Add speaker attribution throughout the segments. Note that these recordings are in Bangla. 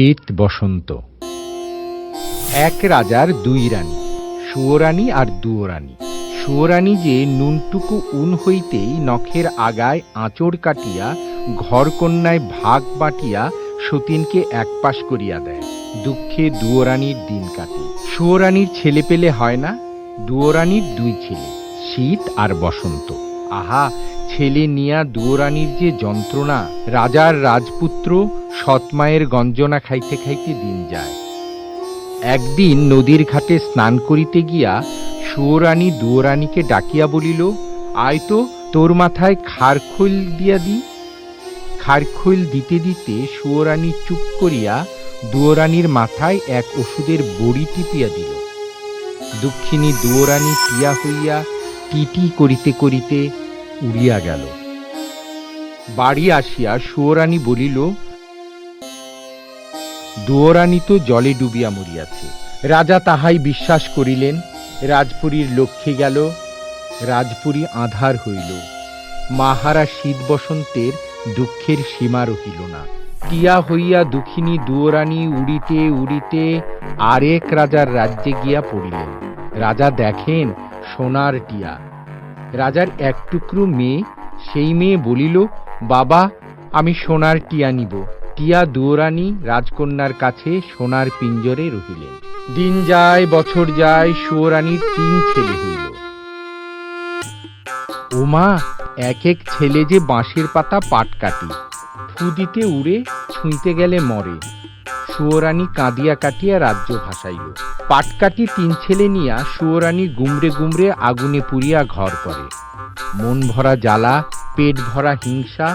Speaker 1: শীত বসন্ত। এক রাজার দুই রানী, সুয়োরানী আর দুয়োরানী। সুয়োরানী যে নুনটুকু উন হইতেই নখের আগায় আঁচড় কাটিয়া, ঘরকন্যায় ভাগ বাটিয়া সতীনকে একপাশ করিয়া দেয়। দুঃখে দুয়োরানীর দিন কাটে। সুয়োরানীর ছেলে পেলে হয় না, দুয়োরানীর দুই ছেলে, শীত আর বসন্ত। আহা ছেলে নিয়া দুয়োরানীর যে যন্ত্রণা, রাজার রাজপুত্র সৎমায়ের গঞ্জনা খাইতে খাইতে দিন যায়। একদিন নদীর ঘাটে স্নান করিতে গিয়া সুয়োরানী দুয়োরানীকে ডাকিয়া বলিল আয় তো তোর মাথায় খারখৈল দিয়া দি। খারখৈল দিতে দিতে সুয়োরানী চুপ করিয়া দুয়োরানীর মাথায় এক ওষুধের বড়ি টিপিয়া দিল। দুঃখিনী দুয়োরানী টিয়া হইয়া টিটি করিতে করিতে উড়িয়া গেল। বাড়ি আসিয়া সুয়োরানী বলিল, দুয়োরানী তো জলে ডুবিয়া মরিয়াছে। রাজা তাহাই বিশ্বাস করিলেন, রাজপুরীর লক্ষ্যে গেল, রাজপুরী আধার হইল। মাহারা শীত বসন্তের দুঃখের সীমা রহিল না। টিয়া হইয়া দুঃখিনী দুয়োরানী উড়িতে উড়িতে আরেক রাজার রাজ্যে গিয়া পড়িলেন। রাজা দেখেন সোনার টিয়া রাজার এক টুকরো মেয়ে, সেই মেয়ে বলিল, বাবা, আমি সোনার টিয়া নিব। টিয়া দুয়োরানী রাজকন্যার কাছে সোনার পিঞ্জরে রহিলেন। দিন যায়, বছর যায়, সুয়োরানীর তিন ছেলে হইল। ওমা, এক এক ছেলে যে বাঁশের পাতা পাট কাটি ফু দিতে উড়ে ছুঁইতে গেলে মরে। সুয়োরানী কাঁদিয়া কাটিয়া রাজ্য ভাসাইল। পাটকাটি তিন ছেলে নিয়া সুয়োরানী গুমরে গুমরে আগুনে পুড়িয়া ঘর করে। মন ভরা জ্বালা, পেট ভরা হিংসা,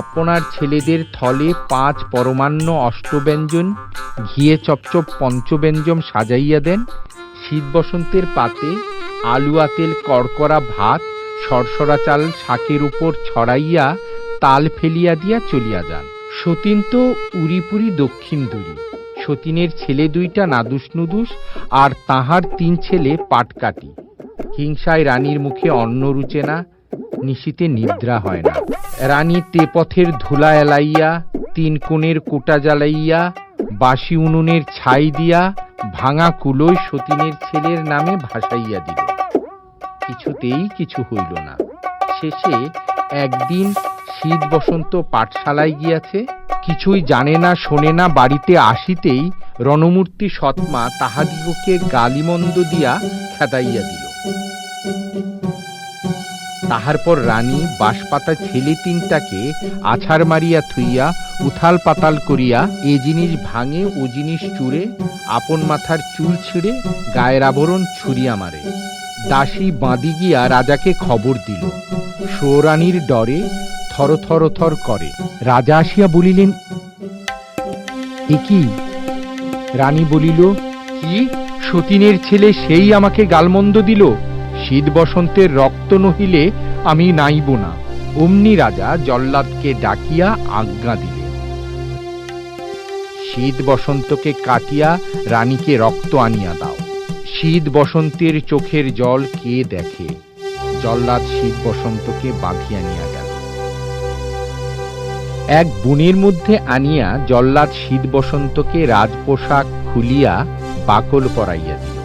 Speaker 1: আপনার ছেলেদের থলে পাঁচ পরমান্ন অষ্টব্যঞ্জন, ঘিয়ে চপচপ পঞ্চব্যঞ্জম সাজাইয়া দেন। শীত বসন্তের পাতে আলু আতেল কড়কড়া ভাত, সরসরা চাল শাকের উপর ছড়াইয়া তাল ফেলিয়া দিয়া চলিয়া যান। সতীন তো উড়িপুরি দক্ষিণ দুরি। সতীনের ছেলে দুইটা নাদুস নুদুস, আর তাহার তিন ছেলে পাটকাটি। হিংসায় রানীর মুখে অন্ন রুচে না, নিশীতে নিদ্রা হয় না। রানী তে পথের ধুলা এলাইয়া, তিন কোণের কোটা জ্বালাইয়া বাসি উনুনের ছাই দিয়া, ভাঙা কুলোয় সতীনের ছেলের নামে ভাসাইয়া দিল। কিছুতেই কিছু হইল না। শেষে একদিন শীত বসন্ত পাঠশালায় গিয়াছে, কিছুই জানে না, শোনে না, বাড়িতে আসিতেই রণমূর্তি সৎমা তাহাদিগকে গালিমন্দ দিয়া খেদাইয়া দিল। তাহার পর রানী বাঁশপাতা ছেলে তিনটাকে আছাড় মারিয়া থুইয়া, উথাল পাতাল করিয়া এ জিনিস ভাঙে, ও জিনিস চুরে, আপন মাথার চুল ছিঁড়ে, গায়ের আবরণ ছুরিয়া মারে। দাসী বাঁধি গিয়া রাজাকে খবর দিল। সৌরানীর ডরে থর থর করে। রাজা আসিয়া বলিলেন কি? রানী বলিল, কি? সতীনের ছেলে সেই আমাকে গালমন্দ দিল। শীত বসন্তের রক্ত নহিলে আমি নাইব না। অমনি রাজা জল্লাদকে ডাকিয়া আজ্ঞা দিলেন। শীত বসন্তকে কাটিয়া রানীকে রক্ত আনিয়া দাও। শীত বসন্তের চোখের জল কে দেখে? জল্লাদ শীত বসন্তকে বাঁধিয়া নিয়া এক বনের মধ্যে আনিয়া জল্লাদ শীত বসন্তকে রাজপোশাক খুলিয়া বাকল পরাইয়া দিল।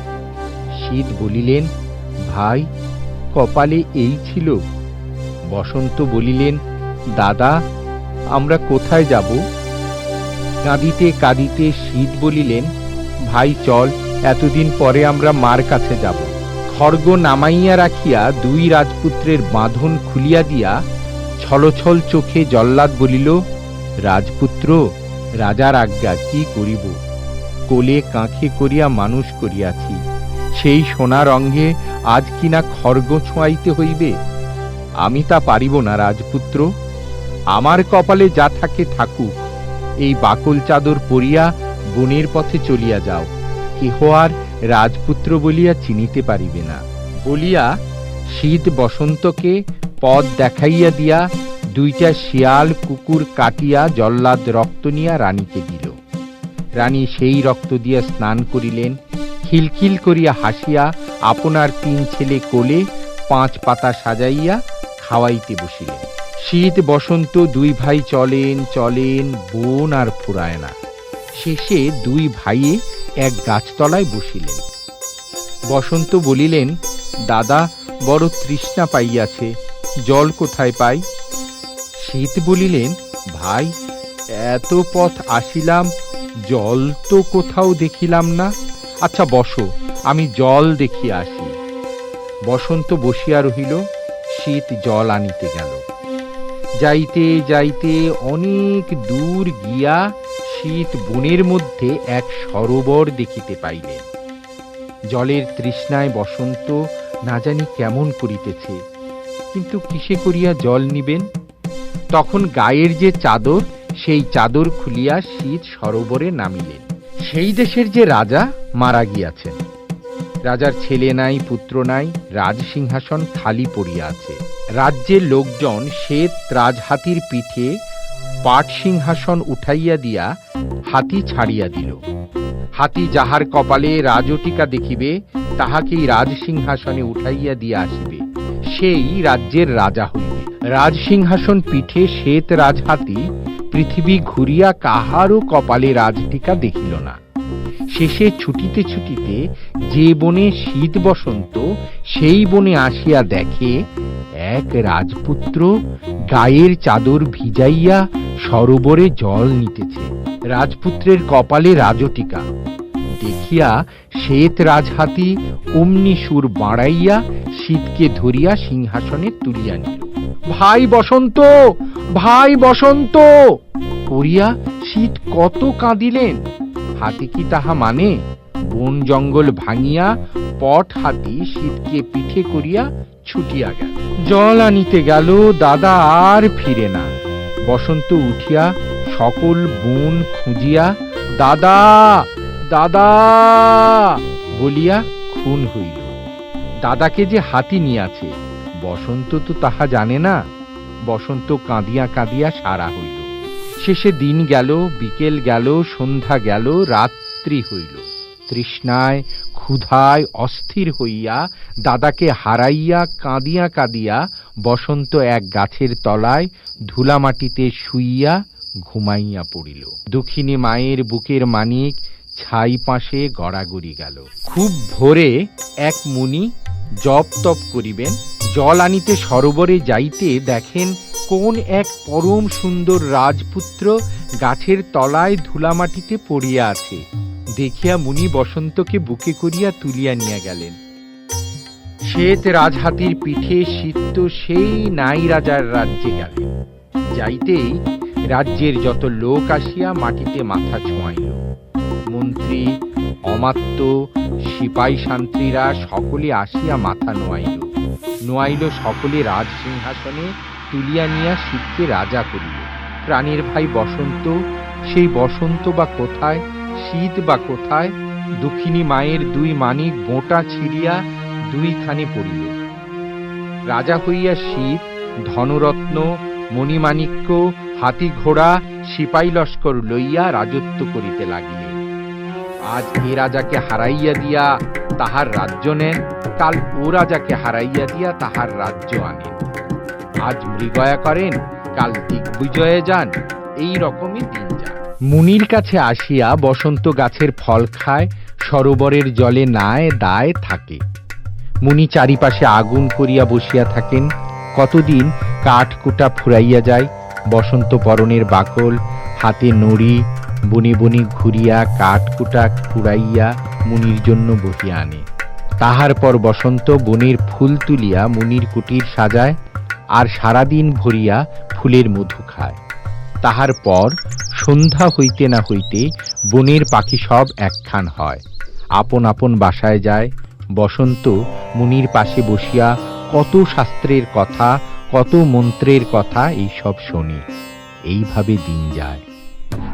Speaker 1: শীত বলিলেন, ভাই, কপালে এই ছিল। বসন্ত বলিলেন, দাদা, আমরা কোথায় যাব? কাঁদিতে কাঁদিতে শীত বলিলেন, ভাই, চল, এতদিন পরে আমরা মার কাছে যাব। খড়গ নামাইয়া রাখিয়া দুই রাজপুত্রের বাঁধন খুলিয়া দিয়া ছলছল চোখে জল্লাদ বলিল, রাজপুত্র, রাজার আজ্ঞা কি করিব? কোলে কাঁখে করিয়া মানুষ করিয়াছি। সেই সোনার অঙ্গে আজ কিনা খর্গ ছোঁয়াইতে হইবে? আমি তা পারিব না, রাজপুত্র। আমার কপালে যা থাকে থাকুক। এই বাকল চাদর পরিয়া বনের পথে চলিয়া যাও। কেহ আর রাজপুত্র বলিয়া চিনিতে পারিবে না। বলিয়া শীত বসন্তকে পথ দেখাইয়া দিয়া দুইটা শিয়াল কুকুর কাটিয়া জল্লাদ রক্ত নিয়া রানীকে দিল। রানী সেই রক্ত দিয়া স্নান করিলেন, খিলখিল করিয়া হাসিয়া আপনার তিন ছেলে কোলে পাঁচ পাতা সাজাইয়া খাওয়াইতে বসিলেন। শীত বসন্ত দুই ভাই চলেন চলেন, বোন আর ফুরায় না। শেষে দুই ভাইয়ে এক গাছতলায় বসিলেন। বসন্ত বলিলেন, দাদা, বড় তৃষ্ণা পাইয়াছে জল কোথায় পাই? শীত বলিলেন, ভাই, এত পথ আসিলাম, জল তো কোথাও দেখিলাম না। আচ্ছা বসো, আমি জল দেখিয়া আসি। বসন্ত বসিয়া রহিল, শীত জল আনিতে গেল। যাইতে যাইতে অনেক দূর গিয়া শীত বনের মধ্যে এক সরোবর দেখিতে পাইলেন। জলের তৃষ্ণায় বসন্ত না জানি কেমন করিতেছে। কিন্তু কিসে করিয়া জল নিবেন? তখন গায়ের যে চাদর, সেই চাদর খুলিয়া শীত সরোবরে নামিলেন। সেই দেশের যে রাজা মারা গিয়াছেন। রাজার ছেলে নাই, পুত্র নাই, রাজসিংহাসন খালি পড়িয়া আছে। রাজ্যের লোকজন শ্বেত রাজহাতির পিঠে পাট সিংহাসন উঠাইয়া দিয়া হাতি ছাড়িয়া দিল। হাতি যাহার কপালে রাজটিকা দেখিবে, তাহাকেই রাজসিংহাসনে উঠাইয়া দিয়া আসিবে। সেই রাজ্যের রাজা হইবে রাজসিংহাসন পিঠে শ্বেত রাজহাতি পৃথিবী ঘুরিয়া কাহারও কপালে রাজটিকা দেখিল না। শেষে ছুটিতে ছুটিতে যে বনে শীত বসন্ত, সেই বনে আসিয়া দেখে এক রাজপুত্র গায়ের চাদর ভিজাইয়া সরোবরে জল নিতেছে। রাজপুত্রের কপালে রাজটিকা। দেখিয়া শ্বেত রাজহাতি অমনি সুর বাড়াইয়া শীতকে ধরিয়া সিংহাসনে তুলিয়া নিল। ভাই বসন্ত ভাই বসন্ত! করিয়া শীত কত কাঁদিলেন। হাতি কি তাহা মানে? বন জঙ্গল ভাঙিয়া পট হাতি শীতকে পিঠে করিয়া ছুটিয়া গেল। জল আনিতে গেল, দাদা, আর ফিরে না। বসন্ত উঠিয়া সকল বন খুঁজিয়া, দাদা দাদা! বলিয়া খুন হইল। দাদাকে যে হাতি নিয়াছে, বসন্ত তো তাহা জানে না। বসন্ত কাঁদিয়া কাঁদিয়া সারা হইল। শেষে দিন গেল, বিকেল গেল, সন্ধ্যা গেল, রাত্রি হইল। তৃষ্ণায়, ক্ষুধায় অস্থির হইয়া দাদাকে হারাইয়া কাঁদিয়া কাঁদিয়া বসন্ত এক গাছের তলায় ধুলামাটিতে শুইয়া ঘুমাইয়া পড়িল। দুঃখিনী মায়ের বুকের মানিক ছাই পাশে গড়াগড়ি গেল। খুব ভোরে এক মুনি জপ তপ করিবেন। জল আনিতে সরোবরে যাইতে দেখেন কোন এক পরম সুন্দর রাজপুত্র গাছের তলায় ধুলামাটিতে পড়িয়া আছে। দেখিয়া মুনি বসন্তকে বুকে করিয়া তুলিয়া নিয়া গেলেন। শ্বেত রাজহাতির পিঠে শীত সেই নাই রাজার রাজ্যে গেলেন যাইতেই রাজ্যের যত লোক আসিয়া মাটিতে মাথা ছোঁয়াইল। মন্ত্রী, অমাত্য সিপাই শান্ত্রীরা সকলে আসিয়া মাথা নোয়াইল। নোয়াইল সকলে রাজ সিংহাসনে তুলিয়া নিয়া শিবকে রাজা করিল। প্রাণীর ভাই বসন্ত, সেই বসন্ত বা কোথায়, শীত বা কোথায়, দুঃখিনী মায়ের দুই মানিক বোঁটা ছিড়িয়া দুইখানে পড়িল। রাজা হইয়া শীত, ধনরত্ন, মণিমাণিক্য হাতি ঘোড়া সিপাই লস্কর লইয়া রাজত্ব করিতে লাগিলেন আজ এ রাজাকে হারাইয়া দিয়া তাহার রাজ্য নেন, কাল ও রাজাকে হারাইয়া দিয়া তাহার রাজ্য আনেন। আজ মৃগয়া করেন, কাল দিগ্বিজয়ে যান, এই রকমই দিন যান। মুনির কাছে আসিয়া বসন্ত গাছের ফল খায়, সরোবরের জলে নায় দায় থাকে। মুনি চারিপাশে আগুন করিয়া বসিয়া থাকেন। কতদিন কাঠ কুটা ফুরাইয়া যায়, বসন্ত পরনের বাকল, হাতে নড়ি বনে বনে ঘুরিয়া কাঠ কুটা ফুরাইয়া মুনির জন্য বহিয়া আনে। তাহার পর বসন্ত বনের ফুল তুলিয়া মুনির কুটির সাজায় আর সারাদিন ভরিয়া ফুলের মধু খায়। তাহার পর সন্ধ্যা হইতে না হইতে বনের পাখি সব একখান হয়। আপন আপন বাসায় যায়। বসন্ত মুনির পাশে বসিয়া কত শাস্ত্রের কথা, কত মন্ত্রের কথা এইসব শুনি। এইভাবে দিন যায়।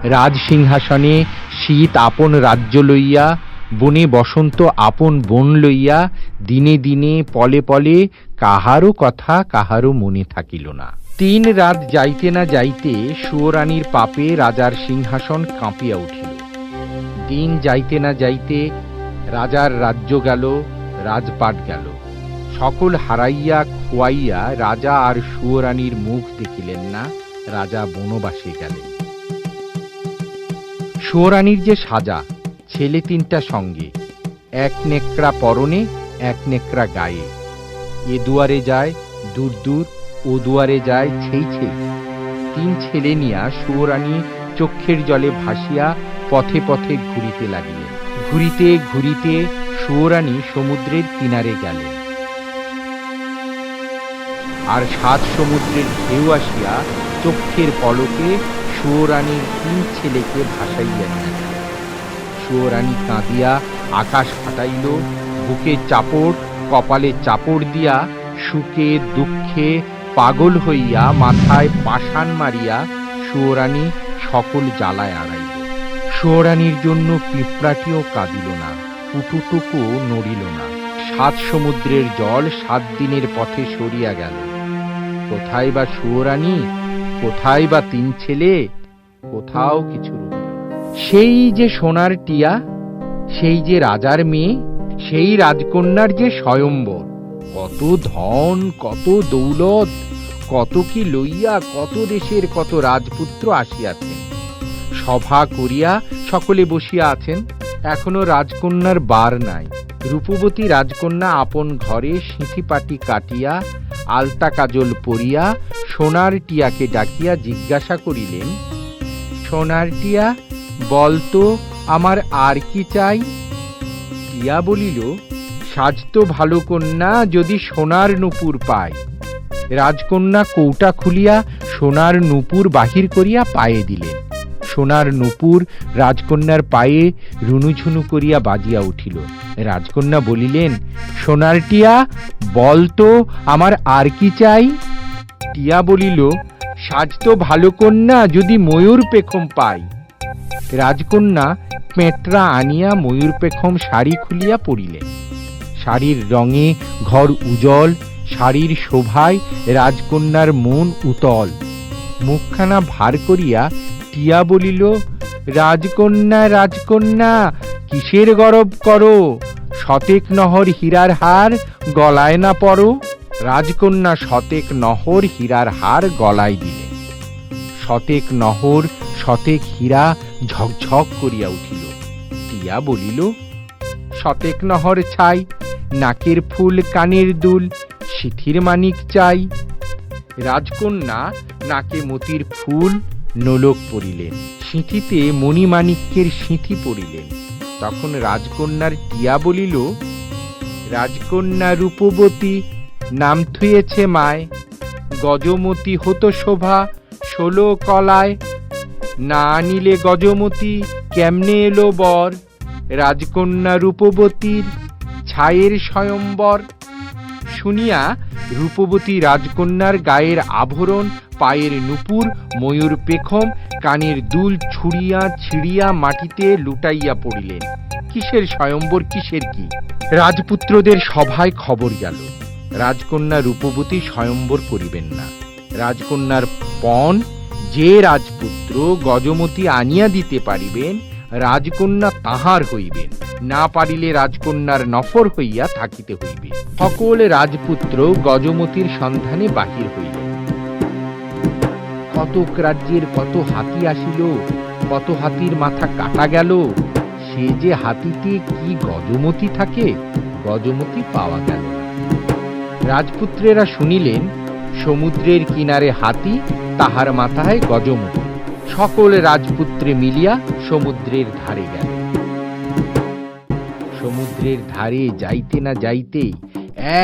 Speaker 1: রাজসিংহাসনে শীত আপন রাজ্য লইয়া, বনে বসন্ত আপন বন লইয়া, দিনে দিনে পলে পলে কাহারও কথা কাহারও মনে থাকিল না। তিন রাত যাইতে না যাইতে সুয়রানীর পাপে রাজার সিংহাসন কাঁপিয়া উঠিল। দিন যাইতে না যাইতে রাজার রাজ্য গেল, রাজপাট গেল। সকল হারাইয়া খোয়াইয়া রাজা আর সুয়রানীর মুখ দেখিলেন না, রাজা বনবাসে গেলেন। সুয়োরানীর যে সাজা, ছেলে তিনটা সঙ্গে, এক নেকড়া পরনে, এক নেকড়া গায়ে। এ দুয়ারে যায় দূর দূর, ও দুয়ারে যায় ছেই ছেই। তিন ছেলে নিয়া সুয়োরানী চক্ষের জলে ভাসিয়া পথে পথে ঘুরিতে লাগিলেন। ঘুরিতে ঘুরিতে সুয়োরানী সমুদ্রের কিনারে গেলেন। আর সাত সমুদ্রের ঢেউ আসিয়া চক্ষের পলকে সুয়োরানীর তিন ছেলেকে ভাসাইয়া গেল। সুয়োরানী কাঁদিয়া আকাশ ফাটাইল, বুকে চাপড়, কপালে চাপড় দিয়া সুখে দুঃখে পাগল হইয়া মাথায় পাষাণ মারিয়া সুয়োরানী সকল জ্বালায় আড়াইল। সুয়োরানীর জন্য পিঁপড়াটিও কাঁদিল না পুটুটুকু নড়িল না। সাত সমুদ্রের জল সাত দিনের পথে সরিয়া গেল। কোথায় বা সুয়োরানী কোথায় বা তিন ছেলে, কোথাও কিছু সেই যে সোনার টিয়া, সেই যে রাজার মেয়ে, সেই রাজকন্যার যে স্বয়ম্বর, কত ধন, কত দৌলত, কত কি লইয়া, কত দেশের কত রাজপুত্র আসিয়াছেন। সভা করিয়া সকলে বসিয়া আছেন, এখনও রাজকন্যার বার নাই। রূপবতী রাজকন্যা আপন ঘরে সিঁথিপাটি কাটিয়া আলতা কাজল পরিয়া সোনার টিয়াকে ডাকিয়া জিজ্ঞাসা করিলেন, সোনার টিয়া বলতো আমার আর কি চাই? টিয়া বলিল সাজতো ভালো কন্যা, যদি সোনার নুপুর পায় রাজকন্যা কৌটা খুলিয়া সোনার নুপুর বাহির করিয়া পায়ে দিলেন। সোনার নুপুর রাজকন্যার পায়ে রুনুঝুনু করিয়া বাজিয়া উঠিল। রাজকন্যা বলিলেন, সোনার টিয়া বলতো আমার আর কি চাই? টিয়া বলিল, সাজ তো ভালো কন্যা, যদি ময়ূর পেখম পাই। রাজকন্যা পেঁটরা আনিয়া ময়ূর পেখম শাড়ি খুলিয়া পরিলেন শাড়ির রঙে ঘর উজ্জ্বল, শাড়ির শোভায় রাজকন্যার মন উতল। মুখখানা ভার করিয়া টিয়া বলিল, রাজকন্যা রাজকন্যা, কিসের গরব করো? শতেক নহর হীরার হার গলায় না পড়ো? রাজকন্যা শতেক নহর হীরার হার গলায় দিলে। শতেক নহর শতেক হীরা ঝকঝক করিয়া উঠিল। টিয়া বলিল শতেক নহর ছাই, নাকের ফুল কানের দুল, সিথির মানিক চাই। রাজকন্যা, নাকে মতির ফুল নোলক পরিলেন সিঁথিতে মণিমাণিক্যের সিঁথি পরিলেন তখন রাজকন্যার টিয়া বলিল, রাজকন্যা রূপবতী, নাম থুয়েছে মায়। গজমতি হতো শোভা, ষোলো কলায়। না আনিলে গজমতি, কেমনে এলো বর? রাজকন্যা রূপবতীর ছায়ের স্বয়ম্বর। শুনিয়া রূপবতী রাজকন্যার গায়ের আভরণ পায়ের নুপুর, ময়ূর পেখম, কানের দুল ছুড়িয়া ছিড়িয়া মাটিতে লুটাইয়া পড়িলেন। কিসের স্বয়ম্বর, কিসের কি? রাজপুত্রদের সভায় খবর গেল। রাজকন্যা রূপবতী স্বয়ম্বর করিবেন না। রাজকন্যার পণ, যে রাজপুত্র গজমতি আনিয়া দিতে পারিবেন, রাজকন্যা তাহার হইবেন। না পারিলে রাজকন্যার নফর হইয়া থাকিতে হইবে। সকল রাজপুত্র গজমতির সন্ধানে বাহির হইলেন কতক রাজ্যের কত হাতি আসিল, কত হাতির মাথা কাটা গেল, সে যে হাতিতে কি গজমতি থাকে, গজমতি পাওয়া গেল রাজপুত্রেরা শুনিলেন, সমুদ্রের কিনারে হাতি, তাহার মাথায় গজমতি। সকল রাজপুত্রে মিলিয়া সমুদ্রের ধারে গেল। সমুদ্রের ধারে যাইতে না যাইতেই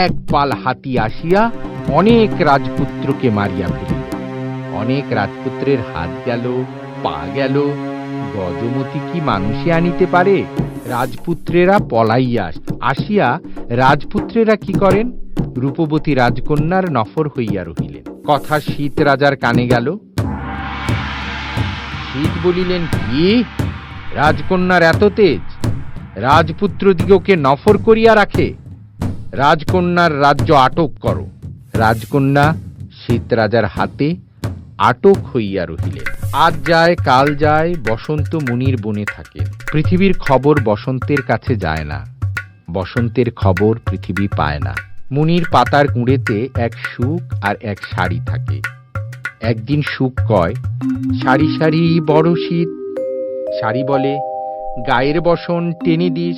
Speaker 1: এক পাল হাতি আসিয়া অনেক রাজপুত্রকে মারিয়া ফেলিল। অনেক রাজপুত্রের হাত গেল, পা গেল। গজমতি কি মানুষে আনিতে পারে? রাজপুত্রেরা পলাইয়া আস- আসিয়া রাজপুত্রেরা কি করেন? রূপবতী রাজকন্যার নফর হইয়া রহিলেন। কথা শীত রাজার কানে গেল। শীত বলিলেন, কি? রাজকন্যার এত তেজ? রাজপুত্রদিগকে নফর করিয়া রাখে? রাজকন্যার রাজ্য আটক করো। রাজকন্যা শীত রাজার হাতে আটক হইয়া রহিলেন। আজ যায়, কাল যায়, বসন্ত মুনির বনে থাকে। পৃথিবীর খবর বসন্তের কাছে যায় না। বসন্তের খবর পৃথিবী পায় না। মুনির পাতার কুঁড়েতে এক সুখ আর এক শাড়ি থাকে। একদিন সুখ কয় সারি সারি বড় শীত। শাড়ি বলে, গায়ের বসন টেনে দিস।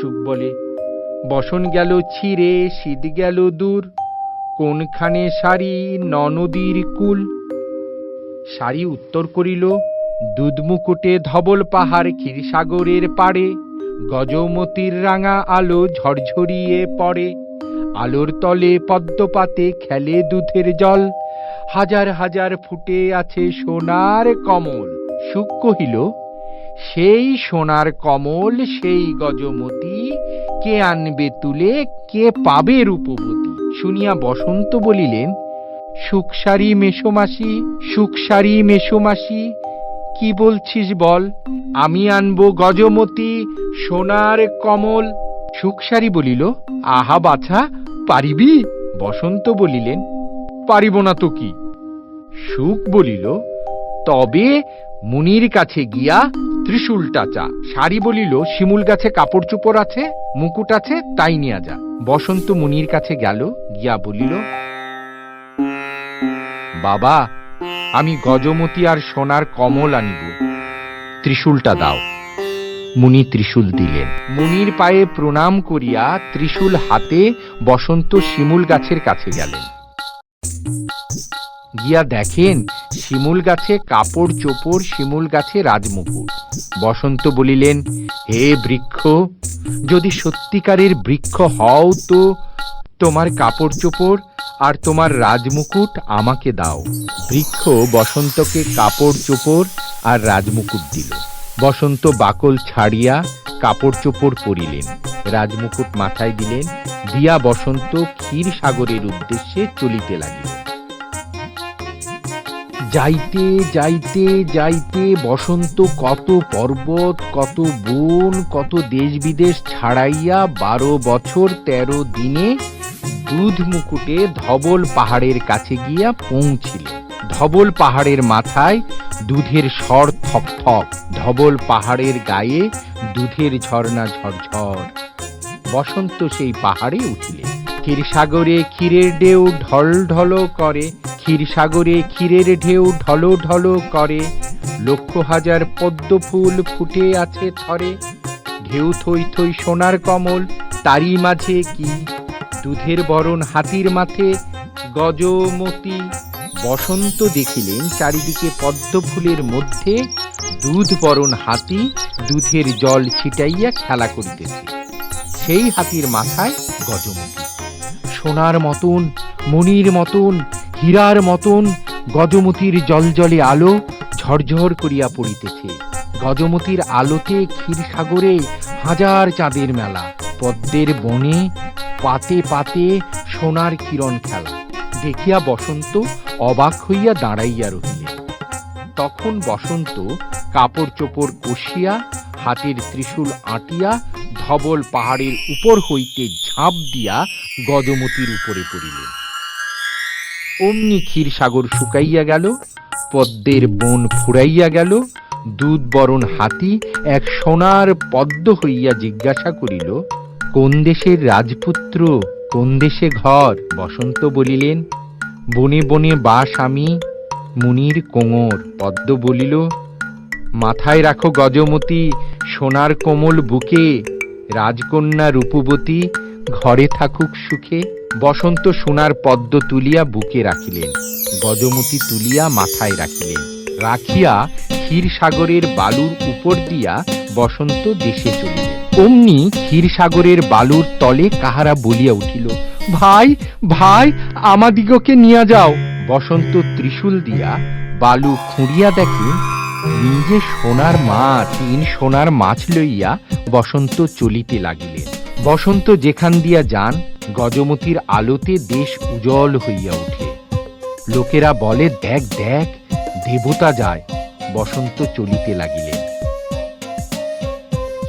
Speaker 1: সুখ বলে, বসন গেল ছিঁড়ে, শীত গেল দূর। কোনখানে শাড়ি ননদীর কুল? শাড়ি উত্তর করিল, দুধমুকুটে ধবল পাহাড় ক্ষীরসাগরের পাড়ে, গজমতির রাঙা আলো ঝরঝরিয়ে পড়ে। আলোর তলে পদ্মপাতে খেলে দুধের জল, হাজার হাজার ফুটে আছে সোনার কমল। সুখ কহিল, সেই সোনার কমল, সেই গজমতি, কে আনবে তুলে, কে পাবে রূপবতী? শুনিয়া বসন্ত বলিলেন সুখসারি মেসোমাসি সুখসারি মেসোমাসি কি বলছিস বল? আমি আনব গজমতি, সোনার কমল। সুখসারি বলিল, আহা বাছা, পারিবি? বসন্ত বলিলেন, পারিব না তো কি? সুখ বলিল, তবে মুনির কাছে গিয়া ত্রিশূলটা চা। শাড়ি বলিল, শিমুল গাছে কাপড় চোপড় আছে, মুকুট আছে, তাই নিয়া যা। বসন্ত মুনির কাছে গেল, গিয়া বলিল বাবা, আমি গজমতি আর সোনার কমল আনিব। ত্রিশূলটা দাও। মুনি ত্রিশূল দিলেন। মুনির পায়ে প্রণাম করিয়া ত্রিশূল হাতে বসন্ত শিমুল গাছের কাছে গেলেন। গিয়া দেখেন শিমুল গাছে কাপড় চোপড়, শিমুল গাছে রাজমুকুট। বসন্ত বলিলেন, হে বৃক্ষ, যদি সত্যিকারের বৃক্ষ হও তো তোমার কাপড় চোপড় আর তোমার রাজমুকুট আমাকে দাও। বৃক্ষ বসন্তকে কাপড় চোপড় আর রাজমুকুট দিল। বসন্ত বাকল ছাড়িয়া কাপড় চোপড় পরিলেন। রাজমুকুট মাথায় দিলেন। দিয়া বসন্ত ক্ষীর সাগরের উদ্দেশ্যে চলিতে লাগিল। যাইতে যাইতে যাইতে বসন্ত কত পর্বত, কত বন, কত দেশ বিদেশ ছাড়াইয়া বারো বছর তেরো দিনে দুধ মুকুটে ধবল পাহাড়ের কাছে গিয়া পৌঁছিল। ধবল পাহাড়ের মাথায় দুধের স্বর থক থক ধবল পাহাড়ের গায়ে দুধের ঝর্ণা ঝরঝর। বসন্ত সেই পাহাড়ে উঠিলেন ক্ষীরসাগরে ক্ষীরের ঢেউ ঢল ঢল করে, ক্ষীরসাগরে ক্ষীরের ঢেউ ঢল ঢল করে। লক্ষ হাজার পদ্ম ফুল ফুটে আছে থরে। ঢেউ থই থই সোনার কমল, তারই মাঝে কি দুধের বরণ হাতির মাথে গজমতি বসন্ত দেখিলেন চারিদিকে পদ্ম ফুলের মধ্যে দুধ বরণ হাতি দুধের জল ছিটাইয়া খেলা করিতেছে। সেই হাতির মাথায় গজমতি। সোনার মতন, মনির মতন, হীরার মতন গজমতির জলজলে আলো ঝরঝর করিয়া পড়িতেছে। গজমতির আলোতে ক্ষীরসাগরে হাজার চাঁদের মেলা, পদ্মের বনে পাতে পাতে সোনার কিরণ খেলা। দেখিয়া বসন্ত অবাক হইয়া দাঁড়াইয়া রহিলেন তখন বসন্ত কাপড় চোপড় কষিয়া, হাতের ত্রিশূল আঁটিয়া, ধবল পাহাড়ের উপর হইতে ঝাঁপ দিয়া গজমতির উপরে পড়িলেন অমনি ক্ষীরসাগর শুকাইয়া গেল, পদ্মের বন ফুরাইয়া গেল দুধ বরণ হাতি এক সোনার পদ্ম হইয়া জিজ্ঞাসা করিল কোন দেশের রাজপুত্র, কোন দেশে ঘর? বসন্ত বলিলেন, বনে বনে বাস আমি, মুনির কোঙর পদ্ম বলিল, মাথায় রাখো গজমতি, সোনার কোমল বুকে। রাজকন্যা রূপবতী, ঘরে থাকুক সুখে। বসন্ত সোনার পদ্ম তুলিয়া বুকে রাখিলেন। গজমতি তুলিয়া মাথায় রাখিলেন। রাখিয়া ক্ষীরসাগরের বালুর উপর দিয়া বসন্ত দেশে চলিলেন। অমনি ক্ষীরসাগরের বালুর তলে কাহারা বলিয়া উঠিল, ভাই ভাই, আমাদিগকে নিয়া যাও। বসন্ত ত্রিশূল দিয়া বালু খুঁড়িয়া দেখে নিজে সোনার মাছ, তিন সোনার মাছ লইয়া বসন্ত চলিতে লাগিলেন। বসন্ত যেখান দিয়া যান, গজমতির আলোতে দেশ উজ্জ্বল হইয়া উঠে। লোকেরা বলে, দেখ দেখ, দেবতা যায়। বসন্ত চলিতে লাগিলেন।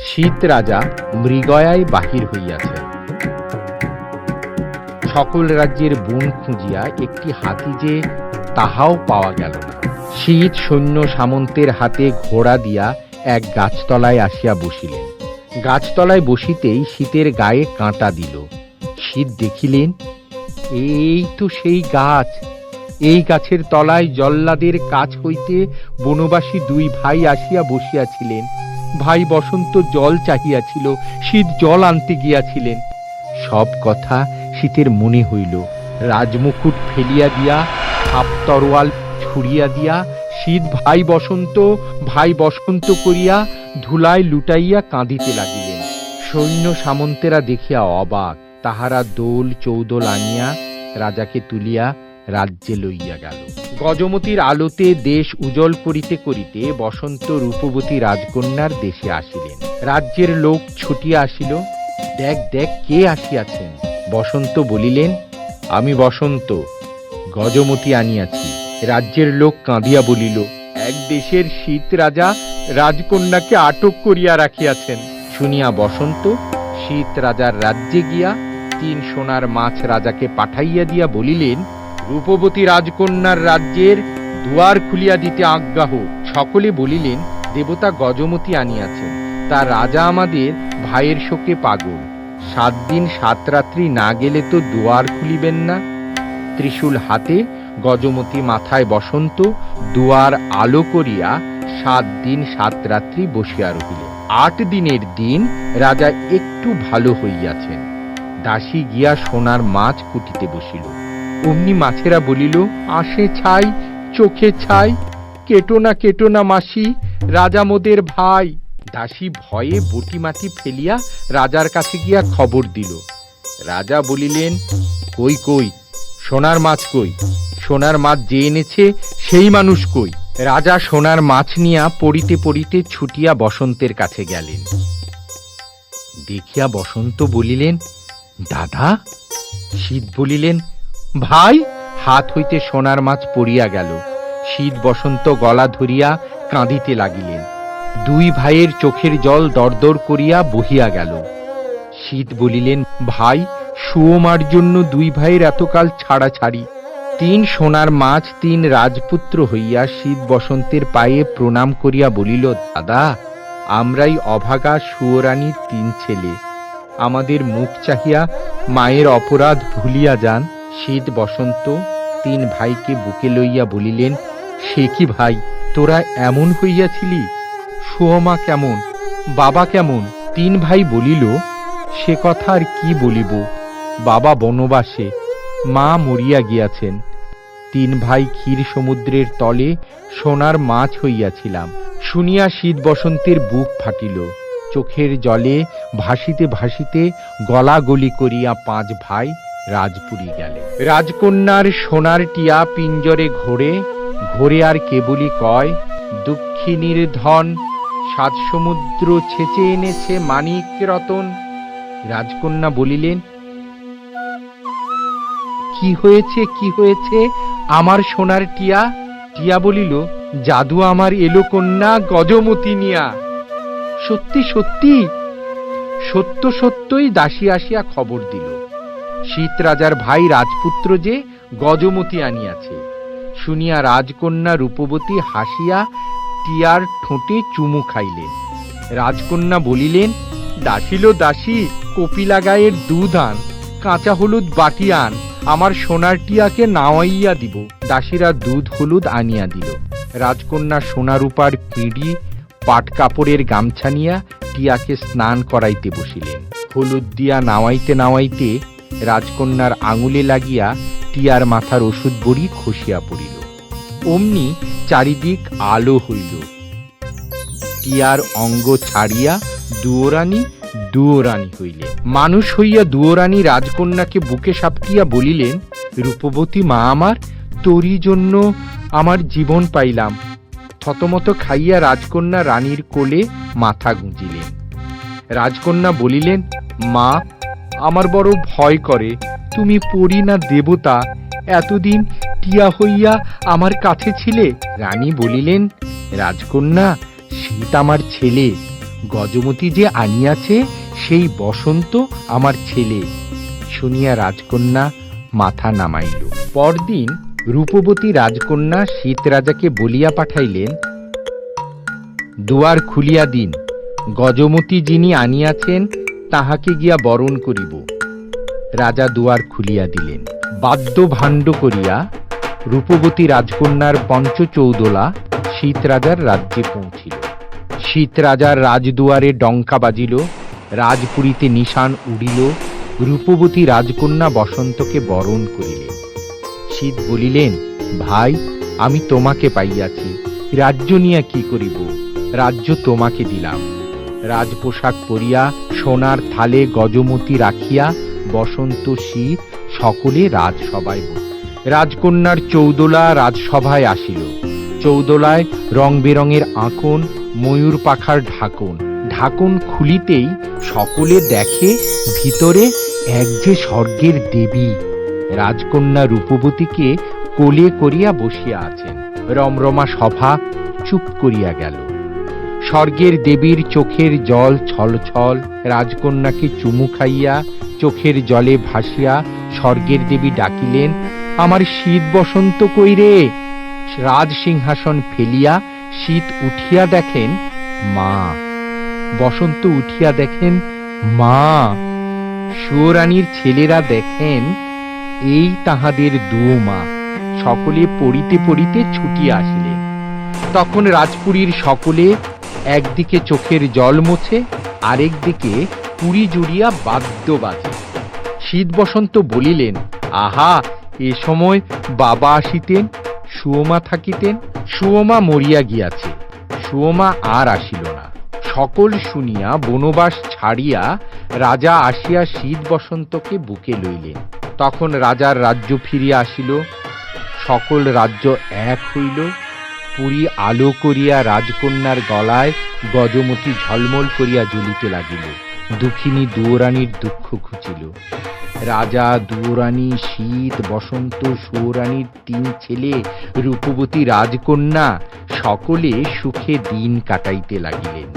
Speaker 1: শীত রাজা মৃগয়ায় বাহির হইয়াছে। সকল রাজ্যের বন খুঁজিয়া একটি হাতি যে তাহাও পাওয়া গেল না। শীত সৈন্য সামন্তের হাতে ঘোড়া দিয়া এক গাছতলায় আসিয়া বসিলেন। গাছতলায় বসিতেই শীতের গায়ে কাঁটা দিল। শীত দেখিলেন, এই তো সেই গাছ এই গাছের তলায় জল্লাদের কাছ হইতে বনবাসী দুই ভাই আসিয়া বসিয়াছিলেন। ভাই বসন্ত জল চাহিয়াছিল, শীত জল আনতে গিয়াছিলেন। সব কথা শীতের মনে হইল। রাজমুকুট ফেলিয়া দিয়া হাপ তরোয়াল ছুড়িয়া দিয়া, শীত ভাই বসন্ত ভাই বসন্ত করিয়া ধুলায় লুটাইয়া কাঁদিতে লাগিলেন। সৈন্য সামন্তেরা দেখিয়া অবাক, তাহারা দোল চৌদোল আনিয়া রাজাকে তুলিয়া রাজ্যে লইয়া গেল। গজমতির আলোতে দেশ উজ্জ্বল করিতে করিতে বসন্ত রূপবতী রাজকন্যার দেশে আসিলেন। রাজ্যের লোক ছুটিয়া আসিল। দেখ দেখ, কে আসিয়াছেন? বসন্ত বলিলেন, আমি বসন্ত, গজমতি আনিয়াছি। রাজ্যের লোক কাঁদিয়া বলিল, এক দেশের শীত রাজা রাজকন্যাকে আটক করিয়া রাখিয়াছেন। শুনিয়া বসন্ত, শীত রাজার রাজ্যে গিয়া তিন সোনার মাছ রাজাকে পাঠাইয়া দিয়া বলিলেন রূপবতী রাজকন্যার রাজ্যের দুয়ার খুলিয়া দিতে আজ্ঞা হোক সকলে বলিলেন, দেবতা গজমতি আনিয়াছেন। তা রাজা আমাদের ভাইয়ের শোকে পাগল। সাত দিন সাত রাত্রি না গেলে তো দুয়ার খুলিবেন না? ত্রিশূল হাতে গজমতি মাথায় বসন্ত দুয়ার আলো করিয়া সাত দিন সাত রাত্রি বসিয়া রহিলেন। আট দিনের দিন রাজা একটু ভালো হইয়াছেন। দাসী গিয়া সোনার মাছ কুটিতে বসিল। অমনি মাছেরা বলিল, আসে ছাই, চোখে ছাই, কেটো না কেটো না মাসি, রাজা মোদের ভাই। দাসী ভয়ে বটি মাটি ফেলিয়া রাজার কাছে গিয়া খবর দিল। রাজা বলিলেন, কই কই, সোনার মাছ কই? সোনার মাছ যে এনেছে, সেই মানুষ কই? রাজা সোনার মাছ নিয়া পড়িতে পড়িতে ছুটিয়া বসন্তের কাছে গেলেন। দেখিয়া বসন্ত বলিলেন, দাদা? শীত বলিলেন ভাই, হাত হইতে সোনার মাছ পড়িয়া গেল। শীত বসন্ত গলা ধরিয়া কাঁদিতে লাগিলেন। দুই ভাইয়ের চোখের জল দরদর করিয়া বহিয়া গেল। শীত বলিলেন, ভাই, সুয়মার জন্য দুই ভাইয়ের এতকাল ছাড়াছাড়ি। তিন সোনার মাছ, তিন রাজপুত্র হইয়া শীত বসন্তের পায়ে প্রণাম করিয়া বলিল, দাদা, আমরাই অভাগা সুয়রানীর তিন ছেলে। আমাদের মুখ চাহিয়া মায়ের অপরাধ ভুলিয়া যান। শীত বসন্ত তিন ভাইকে বুকে লইয়া বলিলেন, সে কি ভাই, তোরা এমন হইয়াছিলি? সুয়মা কেমন? বাবা কেমন? তিন ভাই বলিল, সে কথা আর কি বলিব? বাবা বনবাসে, মা মরিয়া গিয়াছেন। তিন ভাই ক্ষীর সমুদ্রের তলে সোনার মাছ হইয়াছিলাম। শুনিয়া শীত বসন্তের বুক ফাটিল। চোখের জলে ভাসিতে ভাসিতে গলাগলি করিয়া পাঁচ ভাই রাজপুরী গেলে। রাজকন্যার সোনার টিয়া পিঞ্জরে ঘোরে ঘোরে আর কেবলই কয়, দুঃখিনীর ধন সাত সমুদ্র ছেচে এনেছে মানিক রতন। রাজকন্যা বলিলেন, কি হয়েছে কি হয়েছে? আমার সোনার টিয়া? টিয়া বলিল, জাদু আমার এলো কন্যা গজমতি নিয়া। সত্যি সত্যি? সত্য, সত্যই দাসী আসিয়া খবর দিল। শীত রাজার ভাই রাজপুত্র যে গজমতি আনিয়াছে। শুনিয়া রাজকন্যা রূপবতী হাসিয়া টিয়ার ঠোঁটে চুমু খাইলেন। রাজকন্যা বলিলেন, দাসিল দাসী কপিলা গায়ের দুধ আন, কাঁচা হলুদ বাটি আন, আমার সোনার টিয়াকে নাওয়াইয়া দিব। দাসীরা দুধ হলুদ আনিয়া দিল। রাজকন্যা সোনারূপার পিঁড়ি পাট কাপড়ের গামছা নিয়া টিয়াকে স্নান করাইতে বসিলেন। হলুদ দিয়া নাওয়াইতে নাওয়াইতে রাজকন্যার আঙুলে লাগিয়া টিয়ার মাথার ওষুধ বড়ি খসিয়া পড়িল। অমনি চারিদিক আলো হইল। টিয়ার অঙ্গ ছাড়িয়া দুয়োরানী দুয়োরানী হইলে। মানুষ হইয়া দুয়োরানী রাজকন্যাকে বুকে সাপটিয়া বলিলেন, রূপবতী মা আমার, তোরই জন্য আমার জীবন পাইলাম। থতমত খাইয়া রাজকন্যা রানীর কোলে মাথা গুঁজিলেন। রাজকন্যা বলিলেন, মা আমার বড় ভয় করে। তুমি পড়ি না দেবতা, এতদিন টিয়া হইয়া আমার কাছে ছিলে? রানী বলিলেন, রাজকন্যা শীত আমার ছেলে। গজমতি যে আনিয়াছে, সেই বসন্ত আমার ছেলে। শুনিয়া রাজকন্যা মাথা নামাইল। পরদিন রূপবতী রাজকন্যা শীত রাজাকে বলিয়া পাঠাইলেন, দুয়ার খুলিয়া দিন। গজমতি যিনি আনিয়াছেন তাহাকে গিয়া বরণ করিব। রাজা দুয়ার খুলিয়া দিলেন। বাদ্য ভাণ্ড করিয়া রূপবতী রাজকন্যার পঞ্চচৌদোলা শীত রাজার রাজ্যে পৌঁছিল। শীত রাজার রাজদুয়ারে ডঙ্কা বাজিল, রাজপুরীতে নিশান উড়িল, রূপবতী রাজকন্যা বসন্তকে বরণ করিলেন। শীত বলিলেন, ভাই, আমি তোমাকে পাইয়াছি। রাজ্য নিয়া কি করিব? রাজ্য তোমাকে দিলাম। রাজপোশাক পরিয়া, সোনার থালে গজমতি রাখিয়া, বসন্ত শীত সকলে রাজসভায় রাজকন্যার চৌদোলা রাজসভায় আসিল। চৌদোলায় রং বেরঙের আঁকন, ময়ূর পাখার ঢাকন। ঢাকন খুলিতেই সকলে দেখে ভিতরে এক যে স্বর্গের দেবী। রাজকন্যা রূপবতীকে কোলে করিয়া বসিয়া আছেন। রমরমা সভা চুপ করিয়া গেল। স্বর্গের দেবীর চোখের জল ছলছল, রাজকন্যাকে চুমু খাইয়া চোখের জলে ভাসিয়া স্বর্গের দেবী ডাকিলেন, আমার শীত বসন্ত কইরে রাজ সিংহাসন ফেলিয়া শীত উঠিয়া দেখেন মা। বসন্ত উঠিয়া দেখেন মা। সুয়রানীর ছেলেরা দেখেন এই তাহাদের দুও মা। সকলে পড়িতে পড়িতে ছুটিয়া আসিলেন। তখন রাজপুরীর সকলে একদিকে চোখের জল মোছে, আরেক দিকে পুরী জুড়িয়া বাদ্য বাজে শীত বসন্ত বলিলেন, আহা, এ সময় বাবা আসিতেন সুয়মা থাকিতেন সুয়মা মরিয়া গিয়াছে সুয়মা আর আসিল না। সকল শুনিয়া বনবাস ছাড়িয়া রাজা আসিয়া শীত বসন্তকে বুকে লইলেন। তখন রাজার রাজ্য ফিরিয়া আসিল, সকল রাজ্য এক হইল পুরী আলো করিয়া রাজকন্যার গলায় গজমতি ঝলমল করিয়া জ্বলিতে লাগিল। দুঃখিনী দুয়োরানীর দুঃখ খুঁজিল রাজা দুয়োরানী, শীত, বসন্ত, সুরানীর তিন ছেলে, রূপবতী রাজকন্যা সকলে সুখে দিন কাটাইতে লাগিলেন।